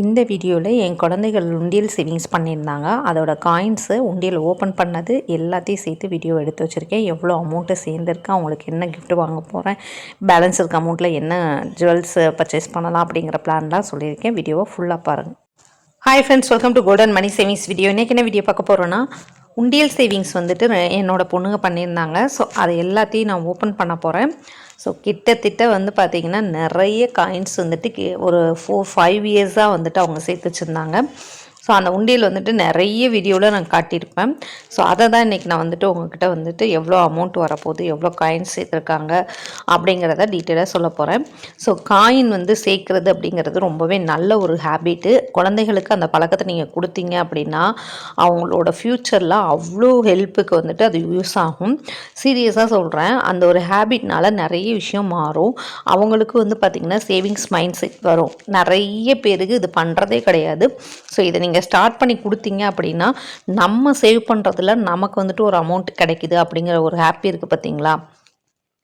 இந்த வீடியோவில் என் குழந்தைகள் உண்டியல் சேவிங்ஸ் பண்ணியிருந்தாங்க. அதோட காயின்ஸு உண்டியல் ஓப்பன் பண்ணது எல்லாத்தையும் சேர்த்து வீடியோ எடுத்து வச்சுருக்கேன். எவ்வளோ அமௌண்ட்டு சேர்ந்துருக்கு அவங்களுக்கு என்ன கிஃப்ட் வாங்க போகிறேன் பேலன்ஸ் இருக்க அமௌண்ட்டில் என்ன ஜுவல்ஸ் பர்ச்சேஸ் பண்ணலாம் அப்படிங்கிற பிளான்லாம் சொல்லியிருக்கேன். வீடியோவை ஃபுல்லாக பாருங்கள் hi friends welcome to golden money savings video இன்றைக்கி என்ன வீடியோ பார்க்க போகிறோன்னா உண்டியல் சேவிங்ஸ் வந்துட்டு என்னோடய பொண்ணுங்க பண்ணியிருந்தாங்க. ஸோ அதை எல்லாத்தையும் நான் ஓப்பன் பண்ண போகிறேன் ஸோ கிட்டத்தட்ட வந்து பார்த்திங்கன்னா நிறைய காயின்ஸ் வந்துட்டு ஒரு ஃபோர் ஃபைவ் இயர்ஸாக வந்துட்டு அவங்க சேர்த்து வச்சுருந்தாங்க. ஸோ அந்த உண்டியல் வந்துட்டு நிறைய வீடியோவில் நான் காட்டியிருப்பேன். ஸோ அதை தான் இன்றைக்கி நான் வந்துட்டு உங்ககிட்ட வந்துட்டு எவ்வளோ அமௌண்ட் வரப்போகுது எவ்வளோ காயின் சேர்த்துருக்காங்க அப்படிங்கிறத டீட்டெயிலாக சொல்ல போகிறேன் ஸோ காயின் வந்து சேர்க்குறது அப்படிங்கிறது ரொம்பவே நல்ல ஒரு ஹேபிட்டு குழந்தைகளுக்கு அந்த பழக்கத்தை நீங்கள் கொடுத்தீங்க அப்படின்னா அவங்களோட ஃப்யூச்சரில் அவ்வளோ ஹெல்ப்புக்கு வந்துட்டு அது யூஸ் ஆகும். சீரியஸாக சொல்கிறேன் அந்த ஒரு ஹேபிட்னால நிறைய விஷயம் மாறும். அவங்களுக்கு வந்து பார்த்திங்கன்னா சேவிங்ஸ் மைண்ட் செட் வரும். நிறைய பேருக்கு இது பண்ணுறதே கிடையாது. ஸோ இதை நீங்கள் ஸ்டார்ட் பண்ணி கொடுத்தீங்க அப்படின்னா நம்ம சேவ் பண்ணுறதுல நமக்கு வந்துட்டு ஒரு அமௌண்ட் கிடைக்குது அப்படிங்கிற ஒரு ஹாப்பி இருக்குது பார்த்தீங்களா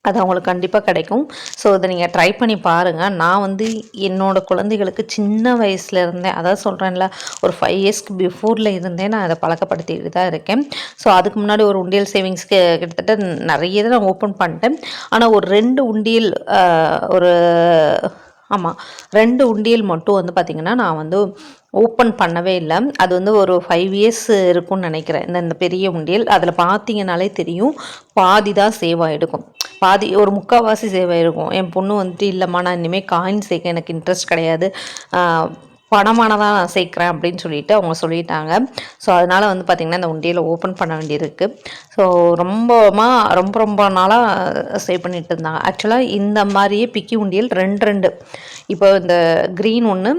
அது அவங்களுக்கு கண்டிப்பாக கிடைக்கும். ஸோ இதை நீங்கள் ட்ரை பண்ணி பாருங்கள் நான் வந்து என்னோடய குழந்தைகளுக்கு சின்ன வயசுல இருந்தேன் அதான் சொல்கிறேன்ல ஒரு ஃபைவ் இயர்ஸ்க்கு பிஃபோரில் இருந்தே நான் அதை பழக்கப்படுத்திட்டு தான் இருக்கேன். ஸோ அதுக்கு முன்னாடி ஒரு உண்டியல் சேவிங்ஸ்க்கு கிட்டத்தட்ட நிறைய தான் நான் ஓப்பன் பண்ணிட்டேன். ஆனால் ஒரு ரெண்டு உண்டியல் ஒரு ஆமாம் ரெண்டு உண்டியல் மட்டும் வந்து பார்த்திங்கன்னா நான் வந்து ஓப்பன் பண்ணவே இல்லை. அது வந்து ஒரு ஃபைவ் இயர்ஸ் இருக்கும்னு நினைக்கிறேன். இந்த இந்த பெரிய உண்டியல். அதில் பார்த்தீங்கனாலே தெரியும் பாதி தான் சேவ் ஆகிருக்கும் பாதி ஒரு முக்கால்வாசி சேவ் ஆகிருக்கும் என் பொண்ணு வந்துட்டு இல்லைம்மா நான் இனிமேல் காயின் சேர்க்க எனக்கு இன்ட்ரெஸ்ட் கிடையாது. பணமான தான் நான் சேர்க்குறேன் அப்படின்னு சொல்லிட்டு அவங்க சொல்லிட்டாங்க. ஸோ அதனால் வந்து பார்த்திங்கன்னா இந்த உண்டியலை ஓப்பன் பண்ண வேண்டியிருக்கு. ஸோ ரொம்பமாக ரொம்ப ரொம்ப நாளாக சேவ் பண்ணிட்டு இருந்தாங்க. ஆக்சுவலாக இந்த மாதிரியே பிக்கி உண்டியல் ரெண்டு ரெண்டு. இப்போ இந்த க்ரீன் ஒன்று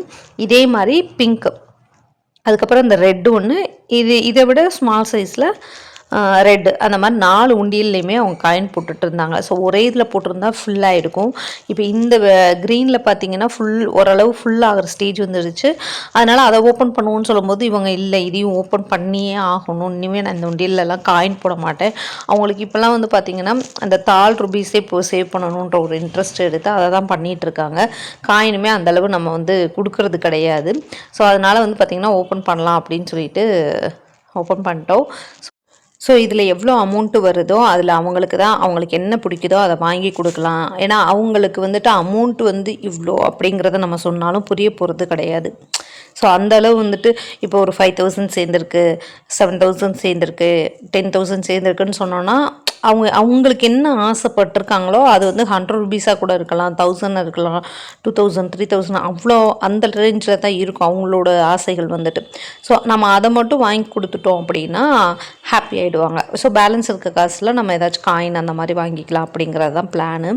இதே மாதிரி பிங்க் அதுக்கப்புறம் இந்த ரெட்டு ஒன்று இது இதை விட ஸ்மால் சைஸில் ரெட்டு அந்த மாதிரி நாலு உண்டியல்லையுமே அவங்க காயின் போட்டுட்டு இருந்தாங்க ஸோ ஒரே இதில் போட்டிருந்தா ஃபுல்லாக இருக்கும். இப்போ இந்த க்ரீனில் பார்த்தீங்கன்னா ஃபுல் ஓரளவு ஃபுல் ஆகிற ஸ்டேஜ் வந்துருச்சு. அதனால் அதை ஓப்பன் பண்ணுவோன்னு சொல்லும்போது இவங்க இல்லை இதையும் ஓப்பன் பண்ணியே ஆகணும். இனிமேல் நான் இந்த உண்டியல்லலாம் காயின் போட மாட்டேன். அவங்களுக்கு இப்போல்லாம் வந்து பார்த்திங்கன்னா அந்த தாள் ருபீஸே இப்போ சேவ் பண்ணணுன்ற ஒரு இன்ட்ரெஸ்ட் எடுத்து அதை தான் பண்ணிகிட்டு இருக்காங்க காயினுமே அந்தளவு நம்ம வந்து கொடுக்கறது கிடையாது. ஸோ அதனால் வந்து பார்த்திங்கன்னா ஓப்பன் பண்ணலாம் அப்படின்னு சொல்லிட்டு ஓப்பன் பண்ணிட்டோம். ஸோ இதில் எவ்வளோ அமௌண்ட்டு வருதோ அதில் அவங்களுக்கு தான் அவங்களுக்கு என்ன பிடிக்குதோ அதை வாங்கி கொடுக்கலாம். ஏன்னா அவங்களுக்கு வந்துட்டு அமௌண்ட் வந்து இவ்வளோ அப்படிங்கிறத நம்ம சொன்னாலும் புரிய போகிறது கிடையாது. ஸோ அந்த அளவு வந்துட்டு இப்போ ஒரு ஃபைவ் தௌசண்ட் சேர்ந்துருக்கு செவன் தௌசண்ட் சேர்ந்துருக்கு டென் தௌசண்ட் சேர்ந்துருக்குன்னு சொன்னோன்னா அவங்க அவங்களுக்கு என்ன ஆசைப்பட்டிருக்காங்களோ அது வந்து ஹண்ட்ரட் ருபீஸாக கூட இருக்கலாம் தௌசண்ட் இருக்கலாம் டூ தௌசண்ட் த்ரீ தௌசண்ட் அவ்வளோ அந்த ரேஞ்சில் தான் இருக்கும் அவங்களோட ஆசைகள் வந்துட்டு. ஸோ நம்ம அதை மட்டும் வாங்கி கொடுத்துட்டோம் அப்படின்னா ஹாப்பி ஆகிடுவாங்க ஸோ பேலன்ஸ் இருக்க காசில் நம்ம ஏதாச்சும் காயின் அந்த மாதிரி வாங்கிக்கலாம் அப்படிங்கிறது தான் பிளானு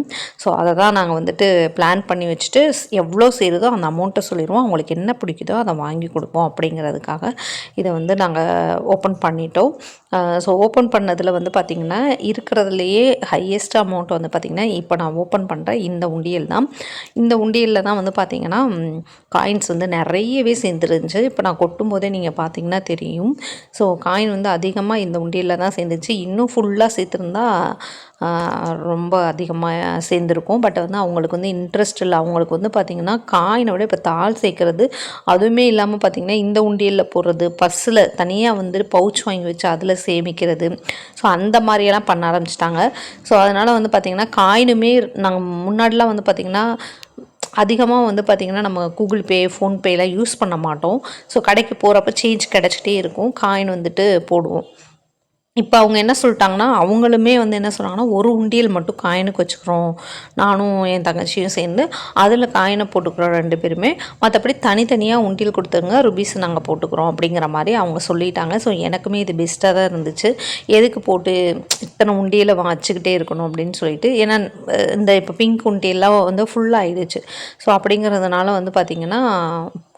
ஸோ அதை தான் நாங்கள் வந்துட்டு பிளான் பண்ணி வச்சுட்டு எவ்வளோ சேருதோ அந்த அமௌண்ட்டை சொல்லிடுவோம். அவங்களுக்கு என்ன பிடிக்குதோ அதை வாங்கி கொடுப்போம் அப்படிங்கிறதுக்காக இதை வந்து நாங்கள் ஓப்பன் பண்ணிட்டோம். ஸோ ஓப்பன் பண்ணதில் வந்து பார்த்திங்கன்னா இருக்கிறதுலையே ஹையஸ்ட் அமௌண்ட் வந்து பார்த்திங்கன்னா இப்போ நான் ஓப்பன் பண்ணுற இந்த உண்டியல் தான். இந்த உண்டியலில் தான் வந்து பார்த்திங்கன்னா காயின்ஸ் வந்து நிறையவே சேர்ந்துருந்துச்சு. இப்போ நான் கொட்டும் போதே நீங்கள் பார்த்தீங்கன்னா தெரியும். ஸோ காயின் வந்து அதிகமாக இந்த உண்டியலில் தான் சேர்ந்துச்சு. இன்னும் ஃபுல்லாக சேர்த்துருந்தா ரொம்ப அதிகமாக சேர்ந்துருக்கும். பட் வந்து அவங்களுக்கு வந்து இன்ட்ரெஸ்ட் இல்லை. அவங்களுக்கு வந்து பார்த்திங்கன்னா காயினை விட இப்போ தாள் சேர்க்குறது அதுவுமே இல்லாமல் பார்த்திங்கன்னா இந்த உண்டியலில் போடுறது பஸ்ஸில் தனியாக வந்து பவுச் வாங்கி வச்சு அதில் சேமிக்கிறது. ஸோ அந்த மாதிரியெல்லாம் பண்ண ஆரம்பிச்சிட்டாங்க. ஸோ அதனால் வந்து பார்த்திங்கன்னா காயினுமே நாங்கள் முன்னாடிலாம் வந்து பார்த்திங்கன்னா அதிகமாக வந்து பார்த்திங்கன்னா நம்ம கூகுள் பே ஃபோன்பேலாம் யூஸ் பண்ண மாட்டோம். ஸோ கடைக்கு போகிறப்ப சேஞ்ச் கிடச்சிட்டே இருக்கும். காயின் வந்துட்டு போடுவோம். இப்போ அவங்க என்ன சொல்லிட்டாங்கன்னா அவங்களுமே வந்து என்ன சொல்கிறாங்கன்னா ஒரு உண்டியல் மட்டும் காயினுக்கு வச்சுக்கிறோம். நானும் என் தங்கச்சியும் சேர்ந்து அதில் காயினை போட்டுக்கிறோம் ரெண்டு பேருமே. மற்றபடி தனித்தனியாக உண்டியல் கொடுத்துருங்க ருபீஸ் நாங்கள் போட்டுக்கிறோம் அப்படிங்கிற மாதிரி அவங்க சொல்லிட்டாங்க. ஸோ எனக்குமே இது பெஸ்ட்டாக தான் இருந்துச்சு. எதுக்கு போட்டு இத்தனை உண்டியலை வச்சுக்கிட்டே இருக்கணும் அப்படின்னு சொல்லிட்டு. ஏன்னா இந்த இப்போ பிங்க் உண்டியெல்லாம் வந்து ஃபுல்லாக ஆயிடுச்சு. ஸோ அப்படிங்கிறதுனால வந்து பார்த்திங்கன்னா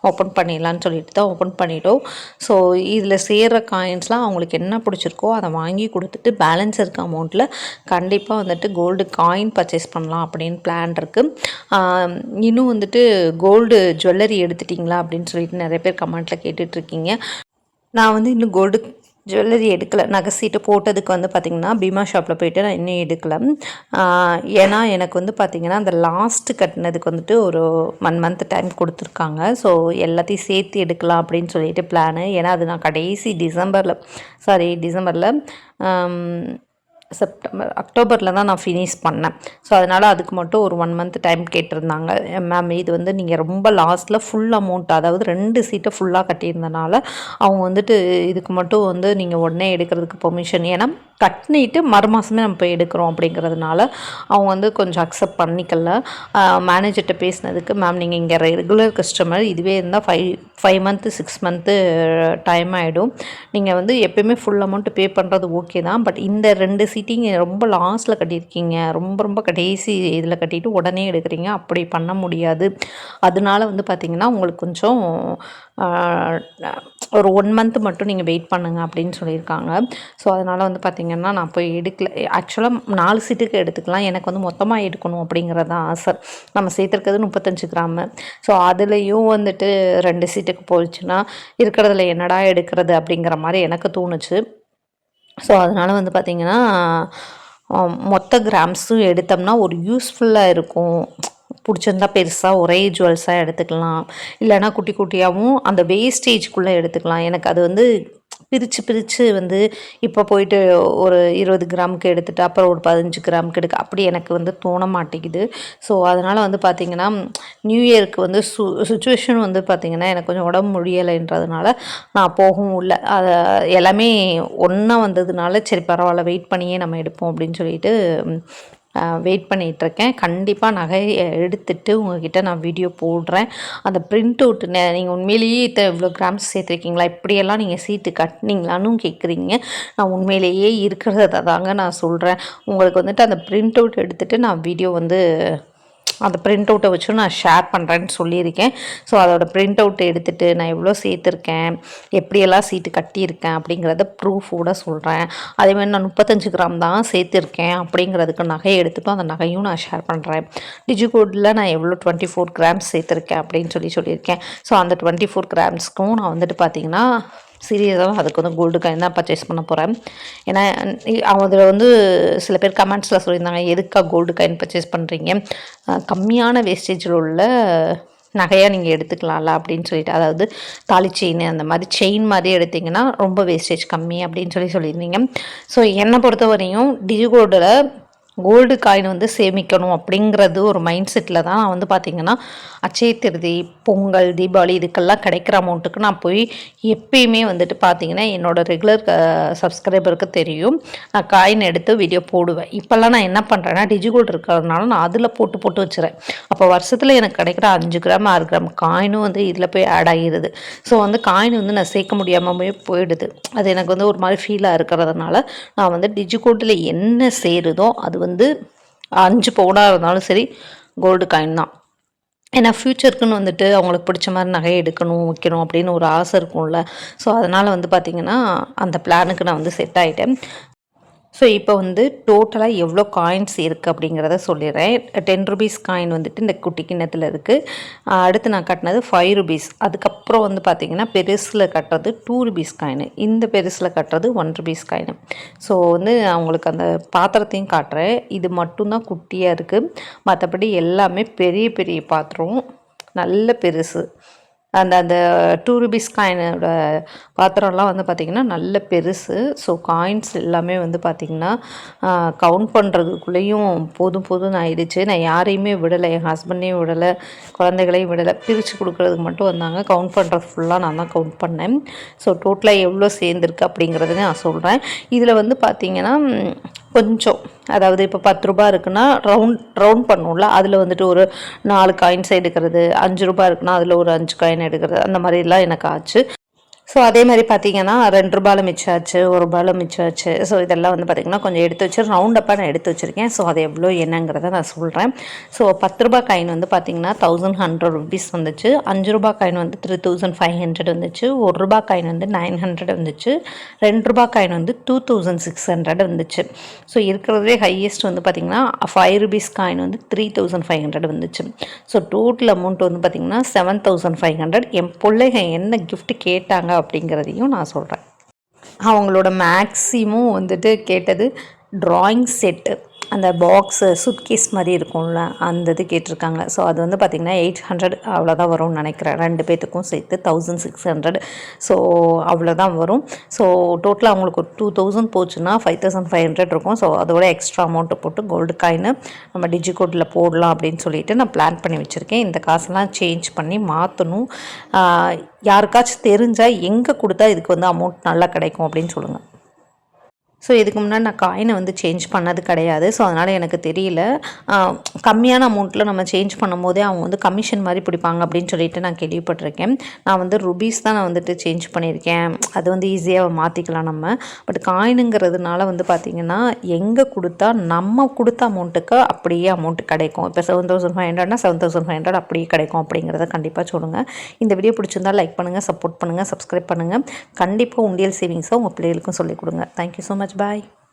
ஓப்பன் பண்ணிடலான்னு சொல்லிட்டு தான் ஓப்பன் பண்ணிட்டோம். ஸோ இதில் சேர்கிற காயின்ஸ்லாம் அவங்களுக்கு என்ன பிடிச்சிருக்கோ அதை வாங்கி கொடுத்துட்டு பேலன்ஸ் இருக்க அமௌண்ட்டில் கண்டிப்பாக வந்துட்டு கோல்டு காயின் பர்ச்சேஸ் பண்ணலாம் அப்படின்னு பிளான் இருக்குது இன்னும் வந்துட்டு கோல்டு ஜுவல்லரி எடுத்துட்டிங்களா அப்படின்னு சொல்லிட்டு நிறைய பேர் கமெண்ட்டில் கேட்டுட்ருக்கீங்க நான் வந்து இன்னும் கோல்டு ஜுவல்லரி எடுக்கலை. நகை சீட்டு போட்டதுக்கு வந்து பார்த்திங்கன்னா பீமா ஷாப்பில் போயிட்டு நான் இன்னும் எடுக்கலை. ஏன்னா எனக்கு வந்து பார்த்திங்கன்னா அந்த லாஸ்ட்டு கட்டினதுக்கு வந்துட்டு ஒரு ஒன் மந்த் டைம் கொடுத்துருக்காங்க. ஸோ எல்லாத்தையும் சேர்த்து எடுக்கலாம் அப்படின்னு சொல்லிட்டு பிளானு ஏன்னா அது நான் கடைசி டிசம்பரில் சாரி டிசம்பரில் செப்டம்பர் அக்டோபரில் தான் நான் ஃபினிஷ் பண்ணேன். ஸோ அதனால் அதுக்கு மட்டும் ஒரு ஒன் மந்த் டைம் கேட்டிருந்தாங்க. Eh, மேம் இது வந்து நீங்கள் ரொம்ப லாஸ்ட்டில் ஃபுல் அமௌண்ட் அதாவது ரெண்டு சீட்டை ஃபுல்லாக கட்டியிருந்தனால அவங்க வந்துட்டு இதுக்கு மட்டும் வந்து நீங்கள் உடனே எடுக்கிறதுக்கு பெர்மிஷன் ஏன்னா கட்டினிட்டு மறு மாதமே நம்ம போய் எடுக்கிறோம் அப்படிங்கிறதுனால அவங்க வந்து கொஞ்சம் அக்செப்ட் பண்ணிக்கல. Eh, மேனேஜர்கிட்ட பேசினதுக்கு மேம் நீங்கள் இங்கே ரெகுலர் கஸ்டமர் இதுவே இருந்தால் five five month six month time ஆகிடும் நீங்கள் வந்து எப்பயுமே ஃபுல் அமௌண்ட் பே பண்ணுறது ஓகே தான். பட் இந்த ரெண்டு சீட் கட்டிட்டீங்க ரொம்ப லாஸ்ட்டில் கட்டியிருக்கீங்க ரொம்ப ரொம்ப கடைசி இதில் கட்டிட்டு உடனே எடுக்கிறீங்க அப்படி பண்ண முடியாது. அதனால வந்து பார்த்திங்கன்னா உங்களுக்கு கொஞ்சம் ஒரு ஒன் மந்த் மட்டும் நீங்கள் வெயிட் பண்ணுங்க அப்படின்னு சொல்லியிருக்காங்க. ஸோ அதனால் வந்து பார்த்திங்கன்னா நான் போய் எடுக்கல. ஆக்சுவலாக நாலு சீட்டுக்கு எடுத்துக்கலாம். எனக்கு வந்து மொத்தமாக எடுக்கணும் அப்படிங்கிறது தான் ஆசை. நம்ம சேர்த்துருக்கிறது முப்பத்தஞ்சு கிராமு. ஸோ அதுலேயும் வந்துட்டு ரெண்டு சீட்டுக்கு போயிடுச்சுன்னா இருக்கிறதுல என்னடா எடுக்கிறது அப்படிங்கிற மாதிரி எனக்கு தோணுச்சு. ஸோ அதனால் வந்து பார்த்திங்கன்னா மொத்த கிராம்ஸும் எடுத்தோம்னா ஒரு யூஸ்ஃபுல்லாக இருக்கும். பிடிச்சிருந்தா பெருசாக ஒரே ஜுவல்ஸாக எடுத்துக்கலாம். இல்லைன்னா குட்டி குட்டியாகவும் அந்த வேஸ்டேஜ்குள்ளே எடுத்துக்கலாம். எனக்கு அது வந்து பிரித்து பிரித்து வந்து இப்போ போயிட்டு ஒரு இருபது கிராமுக்கு எடுத்துட்டு அப்புறம் ஒரு பதினஞ்சு கிராமுக்கு எடுக்க அப்படி எனக்கு வந்து தோண மாட்டேங்குது. ஸோ அதனால் வந்து பார்த்திங்கன்னா நியூ இயருக்கு வந்து சு சுச்சுவேஷன் வந்து பார்த்திங்கன்னா எனக்கு கொஞ்சம் உடம்பு முடியலைன்றதுனால நான் போகவும் இல்லை. அதை எல்லாமே ஒன்றா வந்ததுனால சரி பரவாயில்ல வெயிட் பண்ணியே நம்ம எடுப்போம் அப்படின்னு சொல்லிட்டு வெயிட் பண்ணிகிட்ருக்கேன் கண்டிப்பாக நகையை எடுத்துட்டு உங்ககிட்ட நான் வீடியோ போடுறேன். அந்த பிரிண்ட் அவுட் நீங்கள் உண்மையிலேயே இத்த இவ்வளோ கிராம்ஸ் சேர்த்துருக்கீங்களா? இப்படியெல்லாம் நீங்கள் சீட்டு கட்டினீங்களான்னு கேட்குறீங்க நான் உண்மையிலேயே இருக்கிறத தாங்க நான் சொல்கிறேன் உங்களுக்கு வந்துட்டு அந்த பிரிண்ட் அவுட் எடுத்துகிட்டு நான் வீடியோ வந்து அந்த பிரிண்ட் அவுட்டை வச்சு நான் ஷேர் பண்ணுறேன்னு சொல்லியிருக்கேன். ஸோ அதோட பிரிண்ட் அவுட் எடுத்துகிட்டு நான் எவ்வளோ சேர்த்துருக்கேன் எப்படியெல்லாம் சீட்டு கட்டியிருக்கேன் அப்படிங்கிறத ப்ரூஃபோட சொல்கிறேன் அதேமாதிரி நான் முப்பத்தஞ்சு கிராம் தான் சேர்த்துருக்கேன் அப்படிங்கிறதுக்கு நகையை எடுத்துகிட்டும் அந்த நகையும் நான் ஷேர் பண்ணுறேன் டிஜிகோடில் நான் எவ்வளோ டுவெண்ட்டி ஃபோர் கிராம்ஸ் சேர்த்துருக்கேன் அப்படின்னு சொல்லி சொல்லியிருக்கேன். ஸோ அந்த டுவெண்ட்டி ஃபோர் கிராம்ஸ்க்கும் நான் வந்துட்டு பார்த்திங்கன்னா சீரியஸாக அதுக்கு வந்து கோல்டு காயின் தான் பர்ச்சேஸ் பண்ண போகிறேன் ஏன்னா அதில் வந்து சில பேர் கமெண்ட்ஸில் சொல்லியிருந்தாங்க எதுக்காக கோல்டு காயின் பர்ச்சேஸ் பண்ணுறீங்க கம்மியான வேஸ்டேஜில் உள்ள நகையாக நீங்கள் எடுத்துக்கலாம்ல அப்படின்னு சொல்லிட்டு. அதாவது தாலி செயின் அந்த மாதிரி செயின் மாதிரி எடுத்திங்கன்னா ரொம்ப வேஸ்டேஜ் கம்மி அப்படின்னு சொல்லி சொல்லியிருந்தீங்க. ஸோ என்னை பொறுத்த வரையும் டிஜிகோல்டில் கோல்டு காயின் வந்து சேமிக்கணும் அப்படிங்கிறது ஒரு மைண்ட் செட்டில் தான் நான் வந்து பார்த்திங்கன்னா அச்சய திருதி பொங்கல் தீபாவளி இதுக்கெல்லாம் கிடைக்கிற அமௌண்ட்டுக்கு நான் போய் எப்பயுமே வந்துட்டு பார்த்திங்கன்னா என்னோடய ரெகுலர் சப்ஸ்கிரைபருக்கு தெரியும். நான் காயின் எடுத்து வீடியோ போடுவேன். இப்போல்லாம் நான் என்ன பண்ணுறேன்னா டிஜிகோல்டு இருக்கிறதுனால நான் அதில் போட்டு போட்டு வச்சுறேன். அப்போ வருஷத்தில் எனக்கு கிடைக்கிற அஞ்சு கிராம் ஆறு கிராம் காயினும் வந்து இதில் போய் ஆட் ஆகிடுது ஸோ வந்து காயின் வந்து நான் சேர்க்க முடியாமல் போய் போயிடுது. அது எனக்கு வந்து ஒரு மாதிரி ஃபீலாக இருக்கிறதுனால நான் வந்து டிஜிகோல்டில் என்ன சேருதோ அது வந்து வந்து அஞ்சு பவுனாக இருந்தாலும் சரி கோல்டு காயின் தான். ஏன்னா ஃப்யூச்சருக்குன்னு வந்துட்டு அவங்களுக்கு பிடிச்ச மாதிரி நகை எடுக்கணும் வைக்கணும் அப்படின்னு ஒரு ஆசை இருக்கும்ல. ஸோ அதனால் வந்து பார்த்திங்கன்னா அந்த பிளானுக்கு நான் வந்து செட் ஆகிட்டேன் ஸோ இப்போ வந்து டோட்டலாக எவ்வளோ காயின்ஸ் இருக்குது அப்படிங்கிறத சொல்லிடுறேன். டென் ருபீஸ் காயின் வந்துட்டு இந்த குட்டி கிண்ணத்தில் இருக்குது அடுத்து நான் கட்டினது ஃபைவ் ருபீஸ் அதுக்கப்புறம் வந்து பார்த்திங்கன்னா பெருசில் கட்டுறது டூ ருபீஸ் காயின் இந்த பெருசில் கட்டுறது ஒன் ருபீஸ் காயின் ஸோ வந்து அவங்களுக்கு அந்த பாத்திரத்தையும் காட்டுறேன். இது மட்டும்தான் குட்டியாக இருக்குது மற்றபடி எல்லாமே பெரிய பெரிய பாத்திரம். நல்ல பெருசு. அந்த அந்த டூ ருபீஸ் காயினோட பாத்திரம்லாம் வந்து பார்த்திங்கன்னா நல்ல பெருசு. ஸோ காயின்ஸ் எல்லாமே வந்து பார்த்திங்கன்னா கவுண்ட் பண்ணுறதுக்குள்ளேயும் போதும் போதும்னு ஆயிடுச்சு. நான் யாரையுமே விடலை என் ஹஸ்பண்டையும் விடலை குழந்தைகளையும் விடலை. பிரித்து கொடுக்குறதுக்கு மட்டும் வந்தாங்க. கவுண்ட் பண்ணுறது ஃபுல்லாக நான் தான் கவுண்ட் பண்ணேன். ஸோ டோட்டலாக எவ்வளோ சேர்ந்துருக்கு அப்படிங்கிறத நான் சொல்கிறேன் இதில் வந்து பார்த்திங்கன்னா கொஞ்சம் அதாவது இப்போ பத்து ரூபாய் இருக்குன்னா ரவுண்ட் ரவுண்ட் பண்ணுவோம்ல அதில் வந்துட்டு ஒரு நாலு காயின்ஸ் எடுக்கிறது அஞ்சு ரூபாய் இருக்குன்னா அதில் ஒரு அஞ்சு காயின் எடுக்கிறது அந்த மாதிரிலாம் எனக்கு ஆச்சு. ஸோ அதே மாதிரி பார்த்தீங்கன்னா ரெண்டு ரூபாயில் மிச்சம் ஆச்சு ஒரு ரூபாயில் மிச்சம் ஆச்சு ஸோ இதெல்லாம் வந்து பார்த்திங்கன்னா கொஞ்சம் எடுத்து வச்சு ரவுண்டப்பாக நான் எடுத்து வச்சுருக்கேன். ஸோ அது எவ்வளோ என்னங்கிறத நான் சொல்கிறேன் ஸோ பத்து ரூபாய் காயின் வந்து பார்த்திங்கன்னா தௌசண்ட் ஹண்ட்ரட் ருபீஸ் வந்துச்சு. அஞ்சு ரூபாய் காயின் வந்து த்ரீ தௌசண்ட் ஃபைவ் ஹண்ட்ரட் வந்துச்சு. ஒரு ரூபாய் காயின் வந்து நைன் ஹண்ட்ரட் வந்துச்சு. ரெண்டு ரூபாய் காயின் வந்து டூ தௌசண்ட் சிக்ஸ் ஹண்ட்ரட் வந்துச்சு. ஸோ இருக்கிறதே ஹையஸ்ட் வந்து பார்த்திங்கன்னா ஃபைவ் ருபீஸ் காயின் வந்து த்ரீ தௌசண்ட் ஃபைவ் ஹண்ட்ரட் வந்துச்சு. ஸோ டோட்டல் அமௌண்ட் வந்து பார்த்திங்கன்னா செவன் தௌசண்ட் ஃபைவ் ஹண்ட்ரட் என் பிள்ளைங்க என்ன கிஃப்ட் கேட்டாங்க அப்படிங்கிறதையும் நான் சொல்கிறேன் அவங்களோட மேக்ஸிமும் வந்துட்டு கேட்டது ட்ராயிங் செட்டு அந்த பாக்ஸு சுட்கேஸ் மாதிரி இருக்கும்ல அந்த இது கேட்டிருக்காங்க. ஸோ அது வந்து பார்த்திங்கன்னா எயிட் ஹண்ட்ரட் அவ்வளோதான் வரும்னு நினைக்கிறேன். ரெண்டு பேத்துக்கும் சேர்த்து தௌசண்ட் சிக்ஸ் ஹண்ட்ரட் ஸோ அவ்வளோதான் வரும். ஸோ டோட்டலாக அவங்களுக்கு ஒரு டூ தௌசண்ட் போச்சுன்னா ஃபைவ் தௌசண்ட் ஃபைவ் ஹண்ட்ரட் இருக்கும். ஸோ அதோட எக்ஸ்ட்ரா அமௌண்ட்டு போட்டு கோல்டு காயின்னு நம்ம டிஜிகோட்டில் போடலாம் அப்படின்னு சொல்லிட்டு நான் பிளான் பண்ணி வச்சுருக்கேன். இந்த காசெல்லாம் சேஞ்ச் பண்ணி மாற்றணும் யாருக்காச்சும் தெரிஞ்சால் எங்கே கொடுத்தா இதுக்கு வந்து அமௌண்ட் நல்லா கிடைக்கும் அப்படின்னு சொல்லுங்கள் ஸோ இதுக்கு முன்னாடி நான் காயினை வந்து சேஞ்ச் பண்ணது கிடையாது. ஸோ அதனால் எனக்கு தெரியல. கம்மியான அமௌண்ட்டில் நம்ம சேஞ்ச் பண்ணும்போதே அவங்க வந்து கமிஷன் மாதிரி பிடிப்பாங்க அப்படின்னு சொல்லிட்டு நான் கேள்விப்பட்டிருக்கேன். நான் வந்து ருபீஸ் தான் நான் வந்துட்டு சேஞ்ச் பண்ணியிருக்கேன். அது வந்து ஈஸியாக மாற்றிக்கலாம் நம்ம. பட் காயினுங்கிறதுனால வந்து பார்த்திங்கன்னா எங்கே கொடுத்தா நம்ம கொடுத்த அமௌண்ட்டுக்கு அப்படியே அமௌண்ட் கிடைக்கும். இப்போ செவன் தௌசண்ட் ஃபைவ் ஹண்ட்ரட்னா செவன் தௌசண்ட் ஃபைவ் ஹண்ட்ரட் அப்படியே கிடைக்கும் அப்படிங்கிறத கண்டிப்பாக சொல்லுங்கள் இந்த வீடியோ பிடிச்சிருந்தா லைக் பண்ணுங்கள் சப்போர்ட் பண்ணுங்கள் சப்ஸ்கிரைப் பண்ணுங்கள் கண்டிப்பாக உண்டியல் சேவிங்ஸை உங்கள் பிள்ளைகளுக்கும் சொல்லிக் கொடுங்க. Thank you so much much. Bye.